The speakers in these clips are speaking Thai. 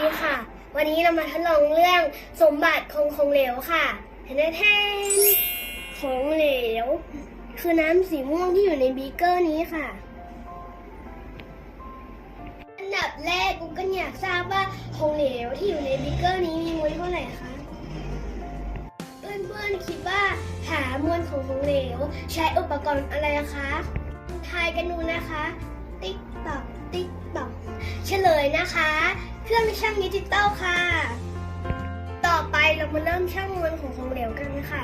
ีค่ะ วันนี้เรามาทดลองเรื่องสมบัติของของเหลวค่ะแทนแทนของเหลว คือน้ำสีม่วงที่อยู่ในบีเกอร์นี้ค่ะ อันดับแรกกูก็อยากทราบว่าของเหลวที่อยู่ในบีเกอร์นี้มีมวลเท่าไหร่คะเพื่อนๆคิดว่าหามวลของของเหลว ใช้อุปกรณ์อะไรคะทายกันดูนะคะ ติ๊กตอกติ๊กตอกเฉลยนะคะ เครื่องชั่งดิจิตอลค่ะ ต่อไปเรามาเริ่มชั่งมวลของของเหลวกันค่ะ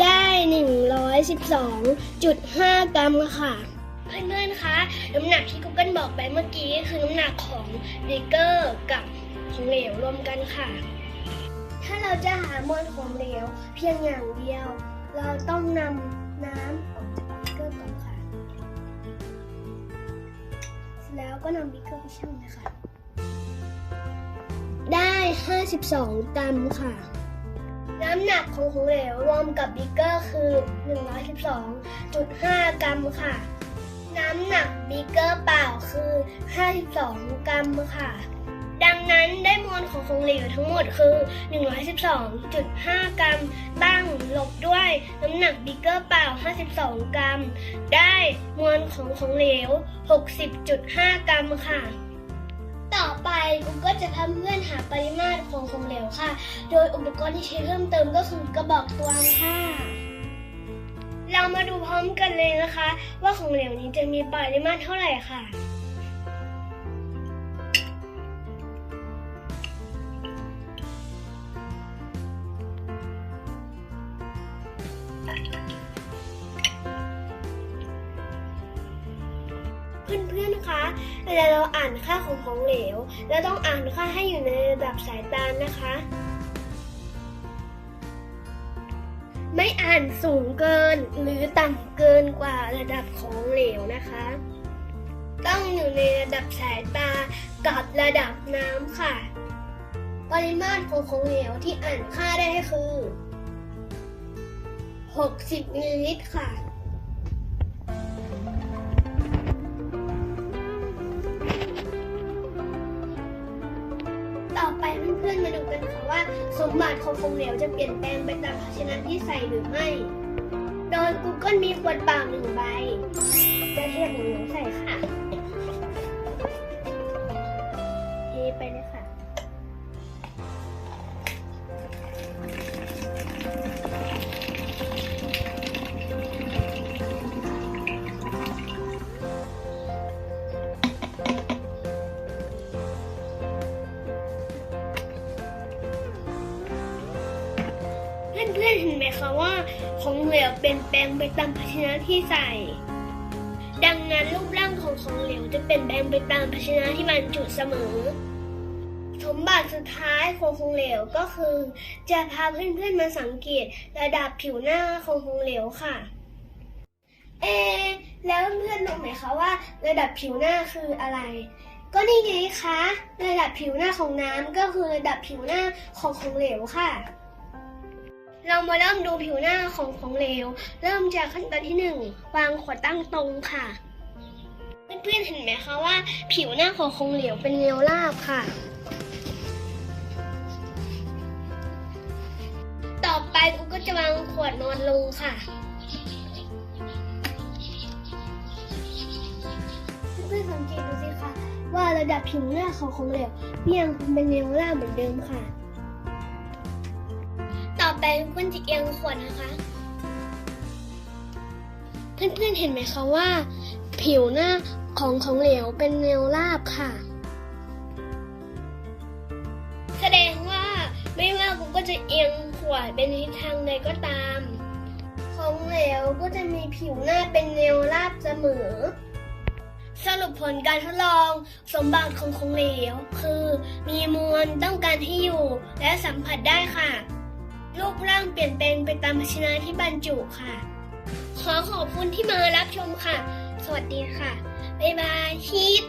ได้ 112.5 กรัมค่ะ เพื่อนๆ คะ น้ำหนักที่กุ๊กเกิลบอกไปเมื่อกี้ คือน้ำหนักของเบเกอร์กับของเหลวรวมกันค่ะ ถ้าเราจะหามวลของเหลวเพียงอย่างเดียว เราต้องนำน้ำออกจากเบเกอร์ก่อนค่ะ แล้วก็นำเบเกอร์ไปชั่งนะคะ ได้ 52กรัมค่ะ น้ำหนักของของเหลวรวมกับบิกเกอร์คือ 112.5 กรัมค่ะ น้ำหนักบิกเกอร์เปล่าคือ 52 กรัมค่ะ นั้นได้มวลของของเหลวทั้งหมดคือ 112.5 กรัม ตั้งลบด้วยน้ำหนักบิกเกอร์เปล่า 52 กรัม ได้มวลของของเหลว 60.5 กรัมค่ะ ต่อไปกูก็จะทำเพื่อนหาปริมาตรของของเหลวค่ะ โดยอุปกรณ์ที่ใช้เพิ่มเติมก็คือกระบอกตวงค่ะเรามาดูพร้อมกันเลยนะคะ ว่าของเหลวนี้จะมีปริมาตรเท่าไหร่ค่ะ เพื่อนๆคะเวลาเราอ่านค่าของของเหลวเราต้องอ่านค่าให้อยู่ในระดับสายตานะคะ ไม่อ่านสูงเกินหรือต่ำเกินกว่าระดับของเหลวนะคะ ต้องอยู่ในระดับสายตากับระดับน้ำค่ะ ปริมาตรของของเหลวที่อ่านค่าได้คือ 60มิลลิลิตรค่ะ ว่าสมบัติของของเหลวจะเปลี่ยนแปลงไปตามภาชนะที่ใส่หรือไม่ โดย Google มีขวดเปล่าหนึ่งใบ จะเทของเหลวใส่ค่ะเทไปเลยค่ะ พื่อนๆเห็นไหมคะว่าของเหลวเปลี่ยนแปลงไปตามภาชนะที่ใส่ ดังนั้นรูปร่างของของเหลวจะเปลี่ยนแปลงไปตามภาชนะที่บรรจุเสมอ สมบัติสุดท้ายของของเหลวก็คือ จะพาเพื่อนๆมาสังเกตระดับผิวหน้าของของเหลวค่ะ เอ แล้วเพื่อนรู้ไหมคะว่า ระดับผิวหน้าคืออะไรก็นี่ไงคะ ระดับผิวหน้าของน้ำก็คือระดับผิวหน้าของของเหลวค่ะ เรามาเริ่มดูผิวหน้าของของเหลว เริ่มจากขั้นตอนที่หนึ่งวางขวดตั้งตรงค่ะเพื่อนๆเห็นไหมคะว่า ผิวหน้าของของเหลวเป็นแนวราบค่ะ ต่อไปกูก็จะวางขวดนอนลงค่ะเพื่อนๆสังเกตดูสิคะว่าระดับผิวหน้าของของเหลวยังเป็นแนวราบเหมือนเดิมค่ะ ไปเพื่อนจะเอียงขวดนะคะ เพื่อนๆเห็นไหมคะว่า ผิวหน้าของของเหลวเป็นแนวราบค่ะ แสดงว่าไม่ว่ากูก็จะเอียงขวดเป็นทิศทางใดก็ตาม ของเหลวก็จะมีผิวหน้าเป็นแนวราบเสมอสรุปผลการทดลองสมบัติของของเหลว คือมีมวลต้องการที่อยู่และสัมผัสได้ค่ะ รูปร่างเปลี่ยนแปลงไปตามภาชนะที่บรรจุค่ะ ขอขอบคุณที่มารับชมค่ะ สวัสดีค่ะ บ๊ายบายชีส